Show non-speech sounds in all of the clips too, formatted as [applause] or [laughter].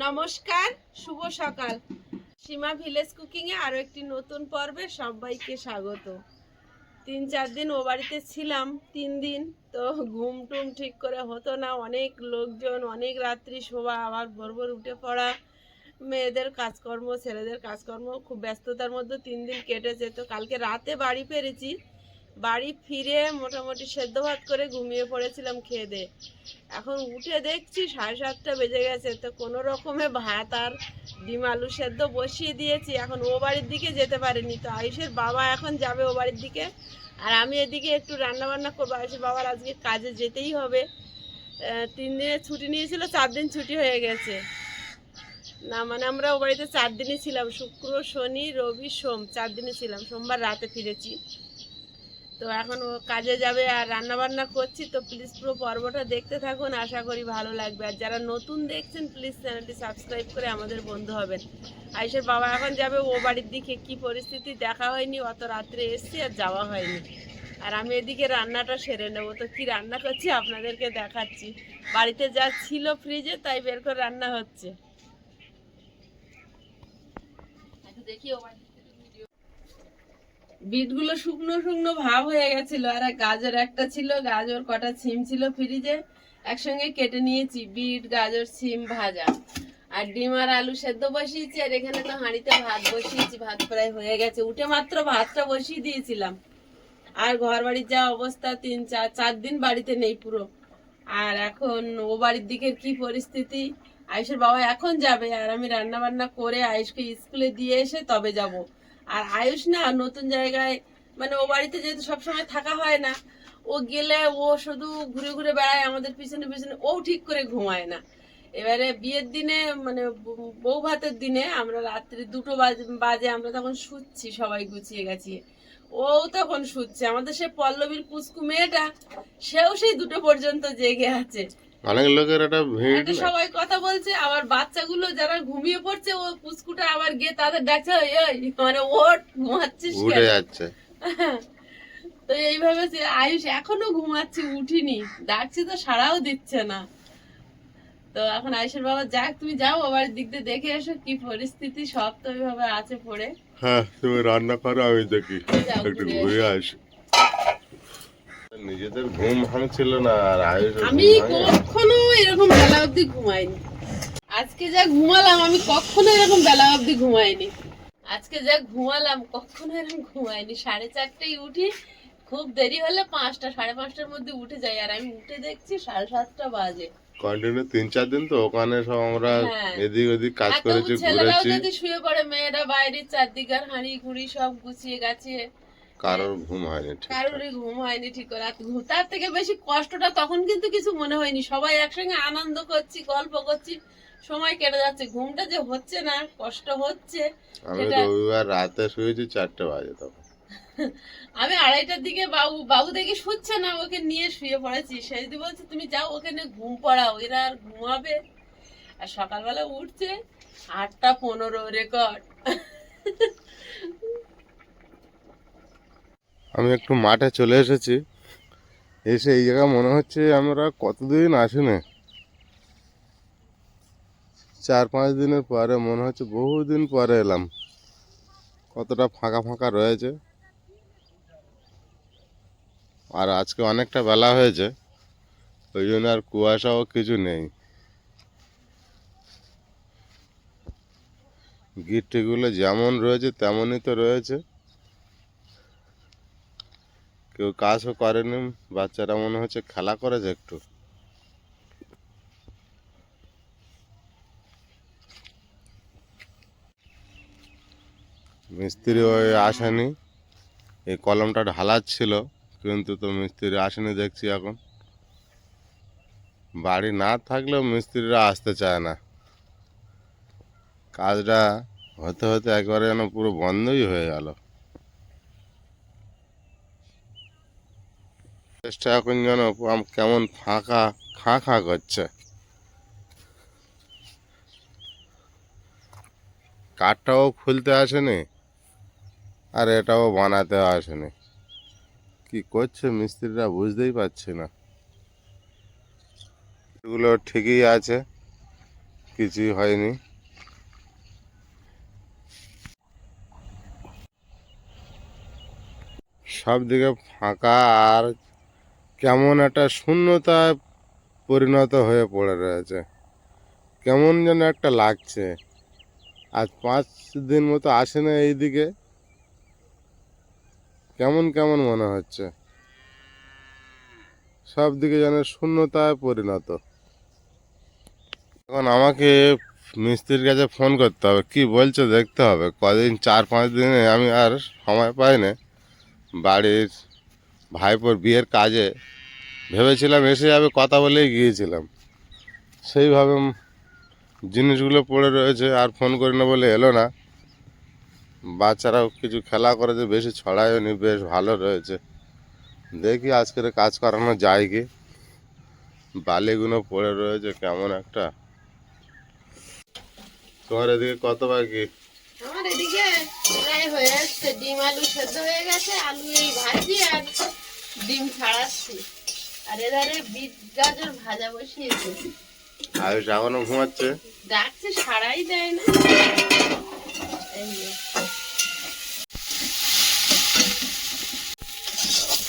নমস্কার, শুভ সকাল। সীমা village cooking এ আরও একটি নতুন পর্বে সবাইকে স্বাগত। তিন চার দিন ও বাড়িতে ছিলাম, তিন দিন, তো ঘুম টুম ঠিক করে হতো না। অনেক লোকজন, অনেক রাত্রি শোভা আবার ভোর ভোর উঠে পড়া। মেয়েদের কাজকর্ম, ছেলেদের কাজকর্ম, খুব ব্যস্ততার মধ্যে তিন দিন কেটেছে। তো কালকে রাতে বাড়ি ফিরেছি বাড়ি ফিরে মোটামুটি সেদ্ধ ভাত করে ঘুমিয়ে পড়েছিলাম খেয়ে দিয়ে। এখন উঠে দেখছি সাড়ে সাতটা বেজে গেছে, তো কোনো রকমে ভাত আর ডিম আলু সেদ্ধ বসিয়ে দিয়েছি। এখন ও বাড়ির দিকে যেতে পারেনি, তো আয়ুষের বাবা এখন যাবে ও বাড়ির দিকে। আর আমি এদিকে একটু রান্না বান্না করব, আয়ুষের বাবার আজকে কাজে যেতেই হবে। তিন দিনের ছুটি নিয়েছিল, চার দিন ছুটি হয়ে গেছে। না মানে আমরা ও বাড়িতে চার দিনই ছিলাম, শুক্র, শনি, রবি, সোম, চার দিনই ছিলাম। সোমবার রাতে ফিরেছি। তো এখন ও কাজে যাবে আর রান্না বান্না করছি, তো প্লিজ পুরো পর্বটা দেখতে থাকুন, আশা করি ভালো লাগবে। আর যারা নতুন দেখছেন প্লিজ চ্যানেলটি সাবস্ক্রাইব করে আমাদের বন্ধু হবেন। আয়ুষের বাবা এখন যাবে, ও বাড়ির দিকে। কি পরিস্থিতি? দেখা হয়নি, অত রাত্রে এসছি আর যাওয়া হয়নি। আর আমি এদিকে রান্নাটা সেরে নেব। তো কি রান্না করছি আপনাদেরকে দেখাচ্ছি। বাড়িতে যা ছিল ফ্রিজে তাই বের করে রান্না হচ্ছে। দেখি ও বিটগুলো শুকনো শুকনো ভাব হয়ে গেছিল, আর গাজর একটা ছিল, গাজর কটা সিম ছিল ফ্রিজে, একসঙ্গে কেটে নিয়েছি, বিট, গাজর সিম ভাজা। আর ডিম আর আলু সেদ্ধ বসিয়েছি, আর এখানে তো হাঁড়িতে ভাত বসিয়েছি, ভাত প্রায় হয়ে গেছে, উঠে মাত্র ভাতটা বসিয়ে দিয়েছিলাম। আর ঘর বাড়ির যা অবস্থা, তিন চার চার দিন বাড়িতে নেই পুরো। আর এখন ও বাড়ির দিকের কি পরিস্থিতি? আয়ুষের বাবা এখন যাবে, আর আমি রান্না বান্না করে আয়ুষকে স্কুলে দিয়ে এসে তবে যাব। আর আয়ুষ না নতুন জায়গায় মানে ও বাড়িতে যেহেতু সবসময় থাকা হয় না, ও গেলে ও শুধু ঘুরে ঘুরে বেড়ায়, আমাদের পিছনে পিছনে ও ঠিক করে ঘুমায় না। এবারে বিয়ের দিনে মানে বউ ভাতের দিনে আমরা রাত্রি দুটো বাজে বাজে আমরা তখন শুচ্ছি, সবাই গুছিয়ে গেছিয়ে। ও তখন শুচ্ছে, আমাদের সে পল্লবীর পুচকু মেয়েটা, সেও সেই দুটো পর্যন্ত জেগে আছে। অনেক লোকের একটা ভিড় সবাই কথা বলছে আবার বাচ্চাগুলো যারা ঘুমিয়ে পড়ছে ও পুচকুটা আবার গিয়ে তাদের ডাকছে মানে ওট ঘুমাচ্ছিস উঠে যাচ্ছে। [laughs] তো এইভাবে সে আয়ুষ এখনও ঘুমাচ্ছে উঠিনি। ডাকছি তো সাড়াও দিচ্ছে না। তো এখন আয়ুষের বাবা যাক তুমি যাও আবার দিক দিয়ে দেখে এসো কি পরিস্থিতি সব তো ওইভাবে আছে পড়ে। হ্যাঁ তুমি রান্না করো আমি দেখি। একটু ঘুরে আসি। নিজেদের ঘুম ভাঙছিল না আর আমি কখনো এরকম বেলা অবধি ঘুমাইনি। আজকে যা ঘুমালাম আমি কখনো এরকম বেলা অবধি ঘুমাইনি। আজকে যা ঘুমালাম কখনো এরকম ঘুমাইনি। সাড়ে চারটেই উঠি খুব দেরি হলে পাঁচটা সাড়ে পাঁচটার মধ্যে উঠে যাই। আর আমি উঠে দেখছি সাড়ে সাতটা বাজে। কন্টিনিউ তিন চার দিন তো ওখানে সব আমরা হ্যাঁ। এদিক ওদিক কাজ করেছি ছেলেরাও ঘুরেছি। যদি শুয়ে পড়ে মেয়েরা বাইরে চারদিকার হাঁড়ি ঘুড়ি সব গুছিয়ে গাছিয়ে কারোর ঘুম হয়নি কারোরই ঘুম হয়নি ঠিক করে। তার থেকে বেশি কষ্টটা তখন কিন্তু কিছু মনে হয়নি। সবাই একসঙ্গে আনন্দ করছি গল্প করছি সময় কেটে যাচ্ছে। ঘুমটা যে হচ্ছে না কষ্ট হচ্ছে আমি রবিবার রাতে শুয়েছি চারটে বাজে তখন। [laughs] আমি আড়াইটার দিকে বাবু বাবু দেখি শুচ্ছে না ওকে নিয়ে শুয়ে পড়েছি। সেই দিদি বলছে তুমি যাও ওখানে ঘুম পড়াও এরা আর ঘুমাবে। আর সকালবেলা উঠছে আটটা পনেরো রেকর্ড। আমি একটু মাঠে চলে এসেছি। এসে এই জায়গা মনে হচ্ছে আমরা কতদিন আসিনি। চার পাঁচ দিনের পরে মনে হচ্ছে বহুদিন পরে এলাম। কতটা ফাঁকা ফাঁকা রয়েছে। আর আজকে অনেকটা বেলা হয়েছে। ওই জন্য আর কুয়াশাও কিছু নেই। গিট্টিগুলো যেমন রয়েছে, তেমনই তো রয়েছে। কেউ কাজও করেনি, বাচ্চারা মনে হচ্ছে খেলা করেছে একটু। মিস্ত্রি ওই আসেনি, এই কলমটা ঢালাচ্ছিল, কিন্তু তো মিস্ত্রি আসেনি দেখছি এখন। বাড়ি না থাকলেও মিস্ত্রিরা আসতে চায় না। কাজটা হতে হতে একবারে যেন পুরো বন্ধই হয়ে গেল। চেষ্টা এখন যেন কেমন ফাঁকা খাঁ খাঁ করছে। কাঠটাও খুলতে আসেনি, আর এটাও বানাতে আসেনি। কি করছে মিস্ত্রিরা বুঝতেই পারছি না। এগুলো ঠিকই আছে, কিছুই হয়নি। সব দিকে ফাঁকা আর কেমন একটা শূন্যতায় পরিণত হয়ে পড়ে রয়েছে। কেমন যেন একটা লাগছে। আজ পাঁচ দিন মতো আসে না এইদিকে। কেমন কেমন মনে হচ্ছে। সব দিকে যেন শূন্যতায় পরিণত। এখন আমাকে মিস্ত্রির কাছে ফোন করতে হবে। কি বলছে দেখতে হবে। কদিন চার পাঁচ দিনে আমি আর সময় পাই না বাড়ির ভাইপোর বিয়ের কাজে ভেবেছিলাম এসে যাবে, কথা বলেই গিয়েছিলাম। সেইভাবে জিনিসগুলো পড়ে রয়েছে, আর ফোন করি না বলে এলো না। বাচ্চারাও কিছু খেলা করেছে, বেশি ছড়ায়নি বেশ ভালো রয়েছে। দেখি আজকের কাজ করানো যায় কি। বালিগুলো পড়ে রয়েছে, কেমন একটা। তোমার এদিকে কত বাকি আমার এদিকে প্রায় হয়ে ডিম আলু সেদ্ধ হয়ে গেছে, আলু এই ভাজি আর ডিম ছাড়াচ্ছি। আর এধারে বিট গাজর ভাজা বসিয়েছে। আয়ুষ এখনও ঘুমাচ্ছে। ডাকছে সারাই দেয় না।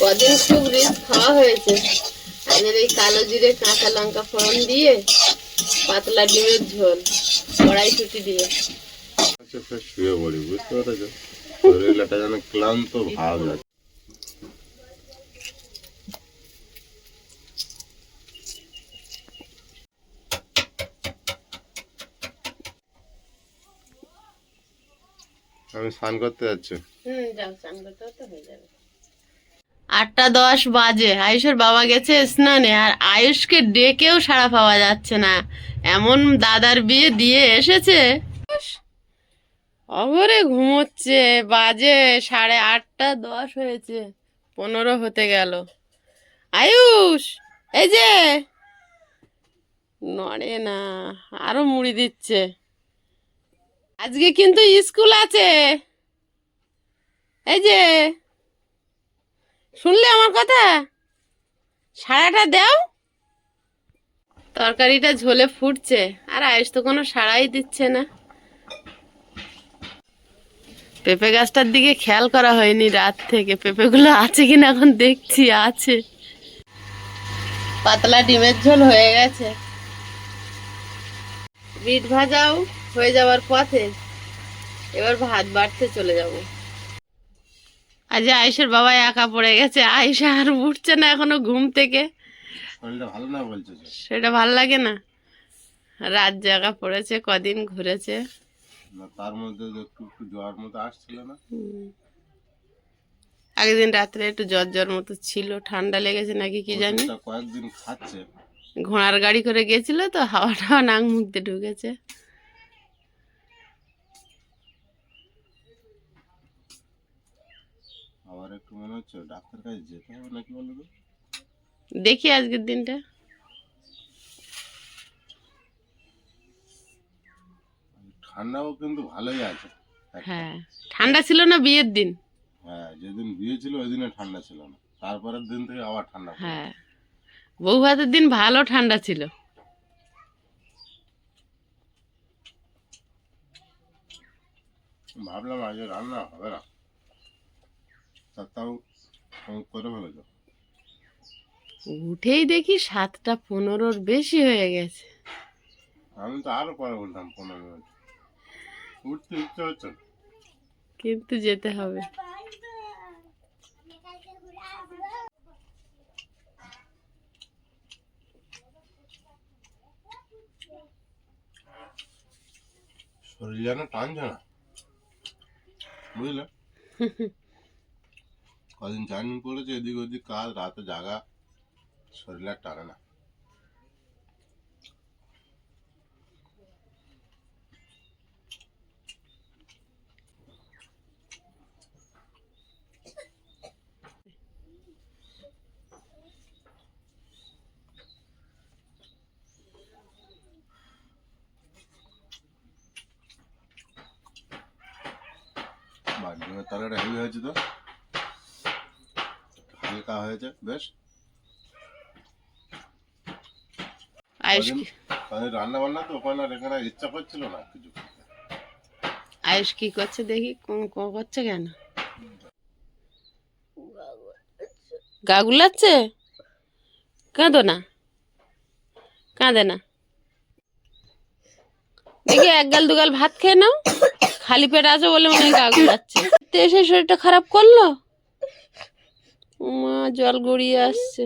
কদিন খুব রিস্ক খাওয়া হয়েছে। আমাদের এই কালো জিরে কাঁচা লঙ্কা ফোড়ন দিয়ে পাতলা ডিমের ঝোল কড়াইশুটি দিয়ে। শুয়ে পড়ি বুঝতে পেরেছ? শরীরটা যেন ক্লান্ত ভাব লাগছে। আমি স্নান করতে যাচ্ছি। হুম যাও স্নান করতে করতে হয়ে যাবে। আটটা দশ বাজে। আয়ুষের বাবা গেছে স্নানে আর আয়ুষকে ডেকেও সাড়া পাওয়া যাচ্ছে না। এমন দাদার বিয়ে দিয়ে এসেছে। অঘরে ঘুমোচ্ছে। বাজে সাড়ে আটটা দশ হয়েছে। পনেরো হতে গেল। আয়ুষ এই যে। নড়ে না আরও মুড়ি দিচ্ছে। আজকে কিন্তু স্কুল আছে। এই যে, শুনলে আমার কথা? সাড়াটা দাও। তরকারিটা ঝোলে ফুটছে, আর আয়ুষ তো কোনো সাড়াই দিচ্ছে না। পেঁপে গাছটার দিকে খেয়াল করা হয়নি রাত থেকে। পেঁপেগুলো আছে কিনা এখন দেখছি, আছে। পাতলা ডিমের ঝোল হয়ে গেছে। বিট ভাজাও। হয়ে যাওয়ার পথে এবার ভাত বাড়তে চলে যাব। আজ আয়ুষের বাবা একা পড়ে গেছে। আয়ুষা আর উঠছে না এখনও ঘুম থেকে। শরীরটা ভালো না বলছো সেটা ভালো লাগে না। রাত জায়গা পড়েছে কদিন ঘুরেছে। তার মধ্যে একটু একটু জ্বর মতো আসছিল না? হুম। আগের দিন রাত্রে একটু জ্বর জ্বর মতো ছিল ঠান্ডা লেগেছে নাকি কি জানি। কয়েকদিন খাচ্ছে। ঘোড়ার গাড়ি করে গেছিল তো হাওয়া টাওয়া নাক মুখ দিয়ে ঢুকেছে আবার একটু মনে হচ্ছে? ডাক্তার কাছে যেতে হবে নাকি বলো তো? দেখি আজকের দিনটা। ঠান্ডাও কিন্তু ভালোই আছে। হ্যাঁ ঠান্ডা ছিল না বিয়ের দিন। হ্যাঁ যেদিন বিয়ে ছিল ওই দিনে ঠান্ডা ছিল না। তারপরের দিন থেকে আবার ঠান্ডা হ্যাঁ বউ ভাতের দিন ভালো ঠান্ডা ছিল। ভাবলাম আজকে রান্না হবে না। তাও করে ফেলেছ? উঠেই দেখি সাতটা পনেরোর বেশি হয়ে গেছে। আমি তো আরও পরে বললাম পনেরো উঠতে ইচ্ছে হচ্ছে কিন্তু যেতে হবে। শরীর যেন টানছে না। বুঝলে? [laughs] কদিন জার্নি করেছে এদিক ওদিক কাজ, রাতে জাগা, শরীর আর টানে না। বা ডিমের তলাটা হেভি হয়েছে তো। হালকা হয়েছে বেশ। রান্না বান্না তো ওখানে এখানে ইচ্ছা করছিল না কিছু আয়ুষ কি করছে দেখি করছে কেন? গা গুলাচ্ছে কাঁদো না। কাঁদে না। দেখি এক গাল দুগাল ভাত খেয়ে নাও। খালি পেট আছো বলে মনে হয় গা গুলাচ্ছে এসে শরীরটা খারাপ করল? মা জল গড়িয়ে আসছে।